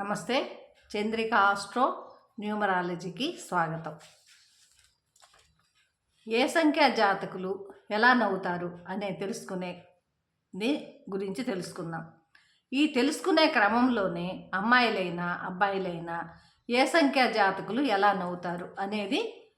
నమస్తే చంద్రిక ఆస్ట్రో న్యూమరాలజీకి స్వాగతం. ఏ సంఖ్య జాతకులు ఎలా నవ్వుతారు అనే తెలుసుకునే గురించి తెలుసుకుందాం. ఈ తెలుసుకునే క్రమంలోనే అమ్మాయిలైనా అబ్బాయిలైనా ఏ సంఖ్య జాతకులు ఎలా నవ్వుతారు అనేది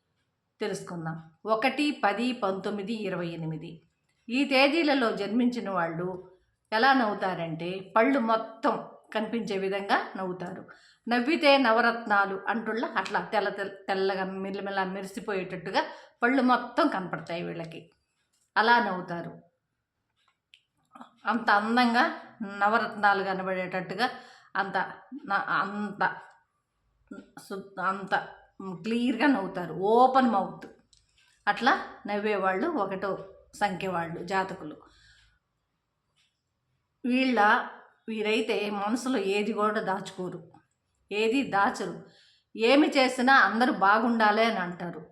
తెలుసుకుందాం. ఒకటి పది పంతొమ్మిది ఇరవై ఎనిమిది. ఈ తేదీలలో జన్మించిన వాళ్ళు ఎలా నవ్వుతారంటే పళ్ళు మొత్తం కనిపించే విధంగా నవ్వుతారు. నవ్వితే నవరత్నాలు అంటుళ్ళ. అట్లా తెల్ల తెల్ల తెల్లగా మెల్లమెల్ల మెరిసిపోయేటట్టుగా పళ్ళు మొత్తం కనపడతాయి వీళ్ళకి. అలా నవ్వుతారు. అంత అందంగా నవరత్నాలు కనబడేటట్టుగా అంత అంత సు- అంత క్లియర్గా నవ్వుతారు. Open mouth. అట్లా నవ్వేవాళ్ళు ఒకటో సంఖ్య వాళ్ళు జాతకులు. వీళ్ళ వీరైతే మనసులో ఏది కూడా దాచుకోరు. ఏది దాచరు. ఏమి చేసినా అందరూ బాగుండాలి అని అంటారు.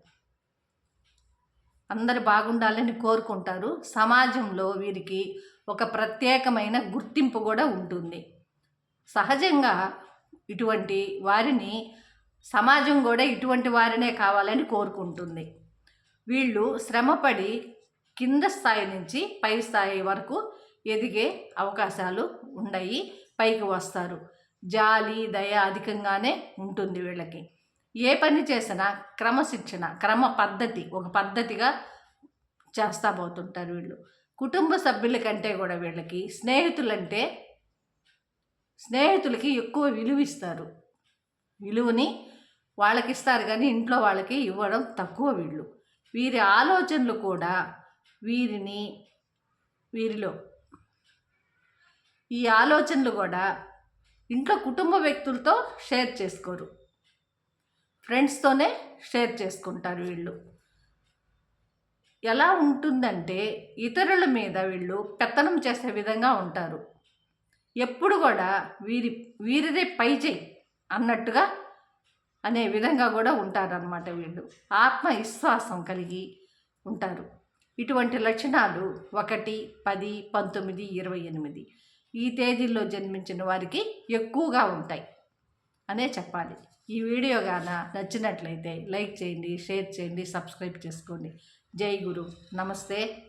అందరు బాగుండాలని కోరుకుంటారు. సమాజంలో వీరికి ఒక ప్రత్యేకమైన గుర్తింపు కూడా ఉంటుంది. సహజంగా ఇటువంటి వారిని సమాజం కూడా ఇటువంటి వారినే కావాలని కోరుకుంటుంది. వీళ్ళు శ్రమపడి కింద స్థాయి నుంచి పై స్థాయి వరకు ఎదిగే అవకాశాలు ఉండయి పైకి వస్తారు. జాలి దయ అధికంగానే ఉంటుంది వీళ్ళకి. ఏ పని చేసినా క్రమశిక్షణ క్రమ పద్ధతి ఒక పద్ధతిగా చేస్తా పోతుంటారు వీళ్ళు. కుటుంబ సభ్యుల కంటే కూడా వీళ్ళకి స్నేహితులంటే స్నేహితులకి ఎక్కువ విలువిస్తారు విలువని వాళ్ళకి ఇస్తారు కానీ ఇంట్లో వాళ్ళకి ఇవ్వడం తక్కువ వీళ్ళు. వీరి ఆలోచనలు కూడా వీరిని వీరిలో ఈ ఆలోచనలు కూడా ఇంట్లో కుటుంబ వ్యక్తులతో షేర్ చేసుకోరు. ఫ్రెండ్స్తోనే షేర్ చేసుకుంటారు వీళ్ళు. ఎలా ఉంటుందంటే ఇతరుల మీద వీళ్ళు పెత్తనం చేసే విధంగా ఉంటారు. ఎప్పుడు కూడా వీరి వీరిదే పై చేయి అన్నట్టుగా అనే విధంగా కూడా ఉంటారన్నమాట వీళ్ళు. ఆత్మవిశ్వాసం కలిగి ఉంటారు. ఇటువంటి లక్షణాలు ఒకటి పది పంతొమ్మిది ఇరవై ఎనిమిది. ఈ తేదీల్లో జన్మించిన వారికి ఎక్కువగా ఉంటాయి. అనే చెప్పాలి. ఈ వీడియో గాన నచ్చినట్లయితే లైక్ చేయండి షేర్ చేయండి సబ్స్క్రైబ్ చేసుకోండి. జై గురు. నమస్తే.